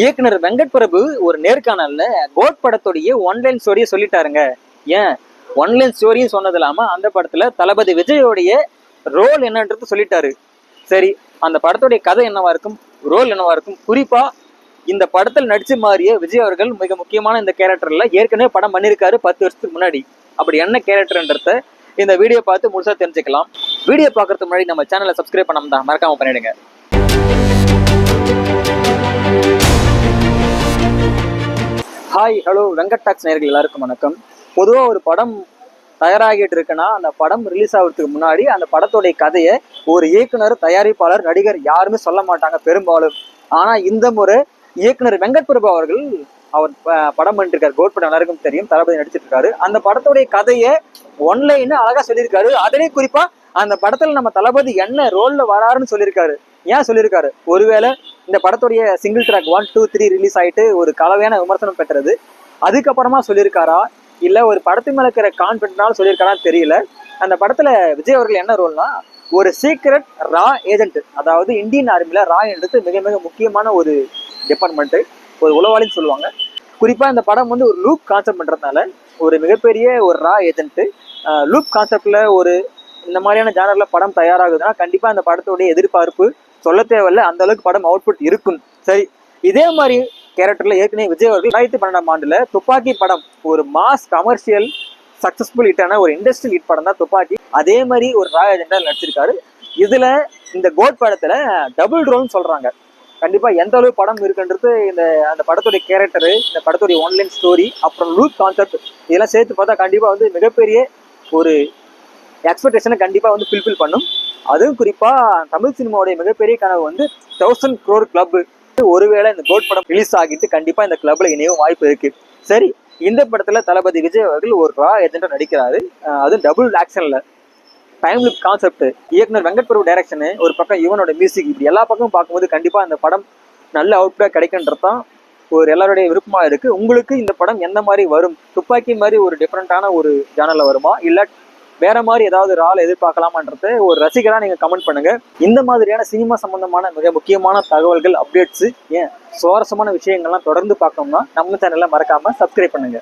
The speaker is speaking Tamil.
இயக்குனர் வெங்கட் பிரபு ஒரு நேர்காணல்ல கோட் படத்துடைய ஒன்லைன் ஸ்டோரியை சொல்லிட்டாருங்க. ஏன்? ஒன்லைன் ஸ்டோரியும் சொன்னது இல்லாம அந்த படத்துல தளபதி விஜயோடைய ரோல் என்னன்றது சொல்லிட்டாரு. சரி அந்த படத்துடைய கதை என்னவா இருக்கும்? ரோல் என்னவா இருக்கும்? குறிப்பா இந்த படத்தில் நடிச்சு மாறிய விஜய் அவர்கள் மிக முக்கியமான இந்த கேரக்டர்ல ஏற்கனவே படம் பண்ணியிருக்காரு பத்து வருஷத்துக்கு முன்னாடி. அப்படி என்ன கேரக்டர்ன்றத இந்த வீடியோ பார்த்து முழுசா தெரிஞ்சுக்கலாம். வீடியோ பார்க்கறதுக்கு முன்னாடி நம்ம சேனலை சப்ஸ்கிரைப் பண்ணாம தான் மறக்காம பண்ணிடுங்க. ஹாய் ஹலோ வெங்கட் டாக்ஸ் எல்லாருக்கும் வணக்கம். பொதுவாக ஒரு படம் தயாராகிட்டு இருக்குன்னா அந்த படம் ரிலீஸ் ஆகிறதுக்கு முன்னாடி அந்த படத்துடைய கதையை ஒரு இயக்குனர் தயாரிப்பாளர் நடிகர் யாருமே சொல்ல மாட்டாங்க பெரும்பாலும். ஆனால் இந்த முறை இயக்குனர் வெங்கட் பிரபு அவர்கள் அவர் படம் பண்ணிருக்காரு. இருக்காரு கோட் படம் எல்லாருக்கும் தெரியும் தளபதி நடிச்சிட்டு இருக்காரு. அந்த படத்துடைய கதையை ஒன்லைன்னு அழகா சொல்லியிருக்காரு. அதிலே குறிப்பா அந்த படத்துல நம்ம தளபதி என்ன ரோல்ல வராருன்னு சொல்லியிருக்காரு. ஏன் சொல்லியிருக்காரு? ஒருவேளை இந்த படத்துடைய single track one two three release ஆகிட்டு ஒரு கலவையான விமர்சனம் பெற்றது. அதுக்கப்புறமா சொல்லியிருக்காரா? இல்லை ஒரு படத்து மேலே இருக்கிற கான்பிடன்ட்னால சொல்லியிருக்காரான்னு தெரியல. அந்த படத்தில் விஜய் அவர்கள் என்ன ரோல்னா ஒரு சீக்ரெட் ரா ஏஜென்ட் அதாவது இந்தியன் ஆர்மியில் ரா என்றது மிக மிக முக்கியமான ஒரு டிபார்ட்மெண்ட்டு ஒரு உளவாளின்னு சொல்லுவாங்க. குறிப்பாக இந்த படம் வந்து ஒரு லூப் கான்செப்ட் பண்ணுறதுனால ஒரு மிகப்பெரிய ஒரு ரா ஏஜென்ட்டு லூப் கான்செப்டில் ஒரு இந்த மாதிரியான ஜானரில் படம் தயாராகுதுன்னா கண்டிப்பாக அந்த படத்துடைய எதிர்பார்ப்பு சொல்ல தேவையில்ல. அந்த அளவுக்கு படம் அவுட்புட் இருக்கும். சரி இதே மாதிரி கேரக்டர்ல ஏற்கனவே விஜய் அவர்கள் ரெண்டாயிரத்தி பன்னெண்டாம் ஆண்டுல துப்பாக்கி படம் ஒரு மாஸ் கமர்ஷியல் சக்சஸ்ஃபுல் ஹிட்டான ஒரு இண்டஸ்ட்ரியல் ஹிட் படம் தான் துப்பாக்கி. அதே மாதிரி ஒரு ராய் அஜெண்டா நடிச்சிருக்காரு. இதுல இந்த கோட் படத்துல டபுள் ரோல்னு சொல்றாங்க. கண்டிப்பா எந்த அளவு படம் இருக்குன்றது இந்த அந்த படத்துடைய கேரக்டரு இந்த படத்துடைய ஆன்லைன் ஸ்டோரி அப்புறம் லூத் கான்செப்ட் இதெல்லாம் சேர்த்து பார்த்தா கண்டிப்பா வந்து மிகப்பெரிய ஒரு எக்ஸ்பெக்டேஷனை கண்டிப்பாக வந்து ஃபுல்ஃபில் பண்ணும். அதுவும் குறிப்பாக தமிழ் சினிமாவுடைய மிகப்பெரிய கனவு வந்து தௌசண்ட் க்ரோர் கிளப் ஒருவேளை இந்த கோட் படம் ரிலீஸ் ஆகிட்டு கண்டிப்பாக இந்த கிளப்ல இணையவும் வாய்ப்பு இருக்கு. சரி இந்த படத்தில் தளபதி விஜய் அவர்கள் ஒரு ரா ஏஜென்டா நடிக்கிறாரு. அது அதுவும் டபுள் ஆக்ஷனில் டைம் லிப் கான்செப்ட் இயக்குனர் வெங்கட் பிரபு டைரக்ஷனு ஒரு பக்கம் யுவனோட மியூசிக் இப்படி எல்லா பக்கமும் பார்க்கும்போது கண்டிப்பாக இந்த படம் நல்ல அவுட்புட்டாக கிடைக்குன்றது தான் ஒரு எல்லாருடைய விருப்பமாக இருக்கு. உங்களுக்கு இந்த படம் எந்த மாதிரி வரும்? துப்பாக்கி மாதிரி ஒரு டிஃப்ரெண்ட்டான ஒரு ஜானல்ல வருமா? இல்லை வேற மாதிரி ஏதாவது ஒரு ஆள் எதிர்பார்க்கலாமான்றத ஒரு ரசிகரா நீங்க கமெண்ட் பண்ணுங்க. இந்த மாதிரியான சினிமா சம்பந்தமான மிக முக்கியமான தகவல்கள் அப்டேட்ஸ் ஏன் சுவாரஸ்யமான விஷயங்கள்லாம் தொடர்ந்து பார்க்கணும்னா நம்ம சேனலை மறக்காம சப்ஸ்கிரைப் பண்ணுங்க.